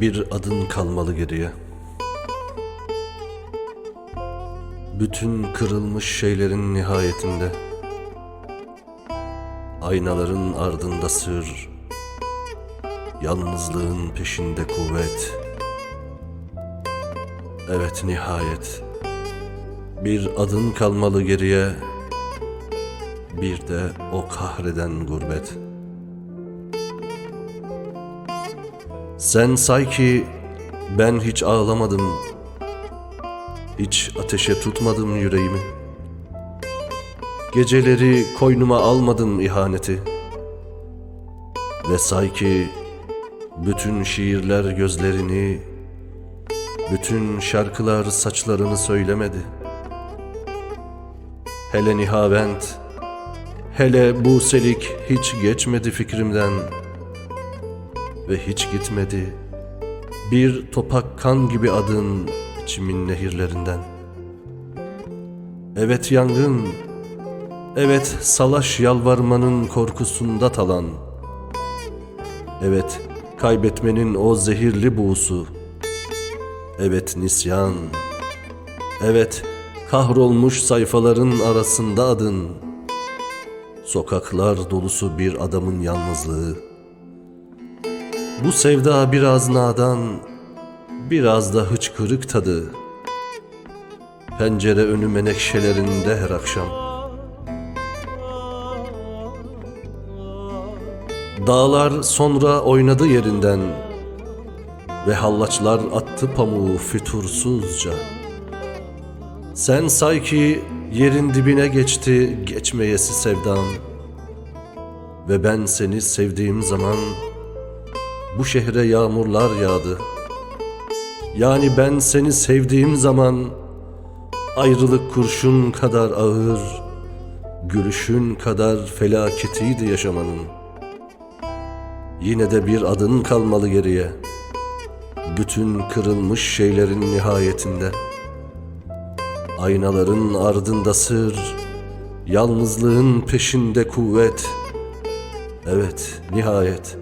Bir adın kalmalı geriye. Bütün kırılmış şeylerin nihayetinde. Aynaların ardında sır. Yalnızlığın peşinde kuvvet. Evet nihayet. Bir adın kalmalı geriye. Bir de o kahreden gurbet. Sen say ki ben hiç ağlamadım. Hiç ateşe tutmadım yüreğimi. Geceleri koynuma almadım ihaneti. Ve say ki bütün şiirler gözlerini, bütün şarkılar saçlarını söylemedi. Hele Nihavent, hele Buselik hiç geçmedi fikrimden ve hiç gitmedi. Bir topak kan gibi adın içimin nehirlerinden. Evet yangın, evet salaş yalvarmanın korkusunda talan. Evet kaybetmenin o zehirli buğusu. Evet nisyan. Evet kahrolmuş sayfaların arasında adın. Sokaklar dolusu bir adamın yalnızlığı. Bu sevda biraz nadan, biraz da hıçkırık tadı. Pencere önü menekşelerinde her akşam. Dağlar sonra oynadı yerinden ve hallaçlar attı pamuğu fütursuzca. Sen say ki yerin dibine geçti geçmeyesi sevdam ve ben seni sevdiğim zaman bu şehre yağmurlar yağdı. Yani ben seni sevdiğim zaman ayrılık kurşun kadar ağır, gülüşün kadar felaketiydi yaşamanın. Yine de bir adın kalmalı geriye. Bütün kırılmış şeylerin nihayetinde. Aynaların ardında sır, yalnızlığın peşinde kuvvet. Evet, nihayet.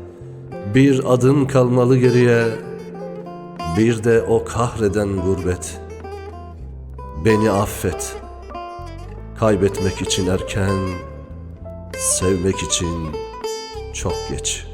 Bir adın kalmalı geriye, bir de o kahreden gurbet. Beni affet. Kaybetmek için erken, sevmek için çok geç.''